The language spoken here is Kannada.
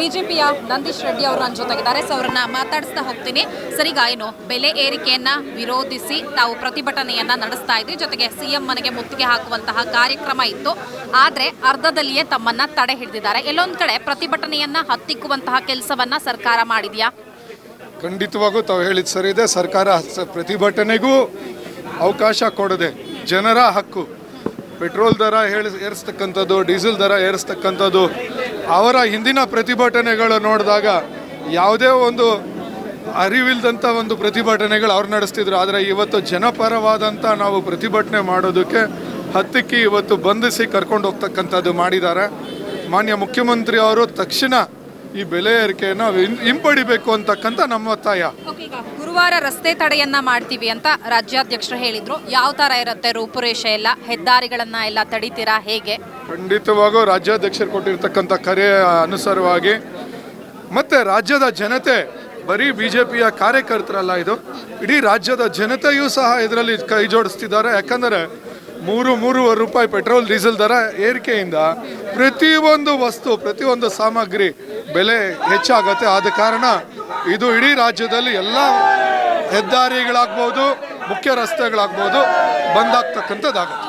ಬಿಜೆಪಿಯ ನಂದೀಶ್ ರೆಡ್ಡಿ ಅವರು ನನ್ನ ಜೊತೆಗಿದ್ದಾರೆ ಸೊ ಅವರನ್ನ ಮಾತಾಡಿಸ್ತಾ ಹೋಗ್ತೀನಿ. ಸರಿಗ ಏನು, ಬೆಲೆ ಏರಿಕೆಯನ್ನ ವಿರೋಧಿಸಿ ತಾವು ಪ್ರತಿಭಟನೆಯನ್ನ ನಡೆಸ್ತಾ ಇದ್ವಿ ಜೊತೆಗೆ ಸಿಎಂ ಮನೆಗೆ ಮುತ್ತಿಗೆ ಹಾಕುವಂತಹ ಕಾರ್ಯಕ್ರಮ ಇತ್ತು. ಆದ್ರೆ ಅರ್ಧದಲ್ಲಿಯೇ ತಮ್ಮನ್ನ ತಡೆ ಹಿಡಿದಿದ್ದಾರೆ. ಎಲ್ಲೊಂದ್ ಕಡೆ ಪ್ರತಿಭಟನೆಯನ್ನ ಹತ್ತಿಕ್ಕುವಂತಹ ಕೆಲಸವನ್ನ ಸರ್ಕಾರ ಮಾಡಿದ್ಯಾ? ಖಂಡಿತವಾಗೂ ತಾವು ಹೇಳಿದ ಸರಿ ಇದೆ. ಸರ್ಕಾರ ಪ್ರತಿಭಟನೆಗೂ ಅವಕಾಶ ಕೊಡದೆ ಜನರ ಹಕ್ಕು, ಪೆಟ್ರೋಲ್ ದರ ಹೇಳಿ ಏರಿಸ್ತಕ್ಕಂಥದ್ದು, ಡೀಸೆಲ್ ದರ ಏರಿಸ್ತಕ್ಕಂಥದ್ದು ಅವರ ಹಿಂದಿನ ಪ್ರತಿಭಟನೆಗಳು ನೋಡಿದಾಗ ಯಾವುದೇ ಒಂದು ಅರಿವಿಲ್ದಂಥ ಒಂದು ಪ್ರತಿಭಟನೆಗಳು ಅವ್ರು ನಡೆಸ್ತಿದ್ರು. ಆದರೆ ಇವತ್ತು ಜನಪರವಾದಂಥ ನಾವು ಪ್ರತಿಭಟನೆ ಮಾಡೋದಕ್ಕೆ ಹತ್ತಿಕ್ಕಿ ಇವತ್ತು ಬಂಧಿಸಿ ಕರ್ಕೊಂಡು ಹೋಗ್ತಕ್ಕಂಥದ್ದು ಮಾಡಿದ್ದಾರೆ. ಮಾನ್ಯ ಮುಖ್ಯಮಂತ್ರಿ ಅವರು ತಕ್ಷಣ ಈ ಬೆಲೆ ಏರಿಕೆಯನ್ನು ಹಿಂಪಡಿಬೇಕು ಅಂತಕ್ಕಂಥ ನಮ್ಮ ಒತ್ತಾಯ. ಈಗ ಗುರುವಾರ ರಸ್ತೆ ತಡೆಯನ್ನ ಮಾಡ್ತೀವಿ ಅಂತ ರಾಜ್ಯಾಧ್ಯಕ್ಷರು ಹೇಳಿದ್ರು. ಯಾವ ತರ ಇರುತ್ತೆ ರೂಪುರೇಷೆ ಎಲ್ಲ? ಹೆದ್ದಾರಿಗಳನ್ನ ಎಲ್ಲ ತಡಿತೀರಾ? ಹೇಗೆ? ಖಂಡಿತವಾಗೂ ರಾಜ್ಯಾಧ್ಯಕ್ಷರು ಕೊಟ್ಟಿರ್ತಕ್ಕಂಥ ಕರೆ ಅನುಸಾರವಾಗಿ ಮತ್ತೆ ರಾಜ್ಯದ ಜನತೆ ಬರೀ ಬಿ ಜೆ ಪಿಯ ಕಾರ್ಯಕರ್ತರಲ್ಲ ಇದು ಇಡೀ ರಾಜ್ಯದ ಜನತೆಯೂ ಸಹ ಇದರಲ್ಲಿ ಕೈ ಜೋಡಿಸ್ತಿದ್ದಾರೆ. ಯಾಕಂದರೆ ಮೂರು ಮೂರುವರೆ ರೂಪಾಯಿ ಪೆಟ್ರೋಲ್ ಡೀಸೆಲ್ ದರ ಏರಿಕೆಯಿಂದ ಪ್ರತಿಯೊಂದು ವಸ್ತು ಪ್ರತಿಯೊಂದು ಸಾಮಗ್ರಿ ಬೆಲೆ ಹೆಚ್ಚಾಗತ್ತೆ. ಆದ ಕಾರಣ ಇದು ಇಡೀ ರಾಜ್ಯದಲ್ಲಿ ಎಲ್ಲ ಹೆದ್ದಾರಿಗಳಾಗ್ಬೋದು ಮುಖ್ಯ ರಸ್ತೆಗಳಾಗ್ಬೋದು ಬಂದಾಗ್ತಕ್ಕಂಥದ್ದಾಗುತ್ತೆ.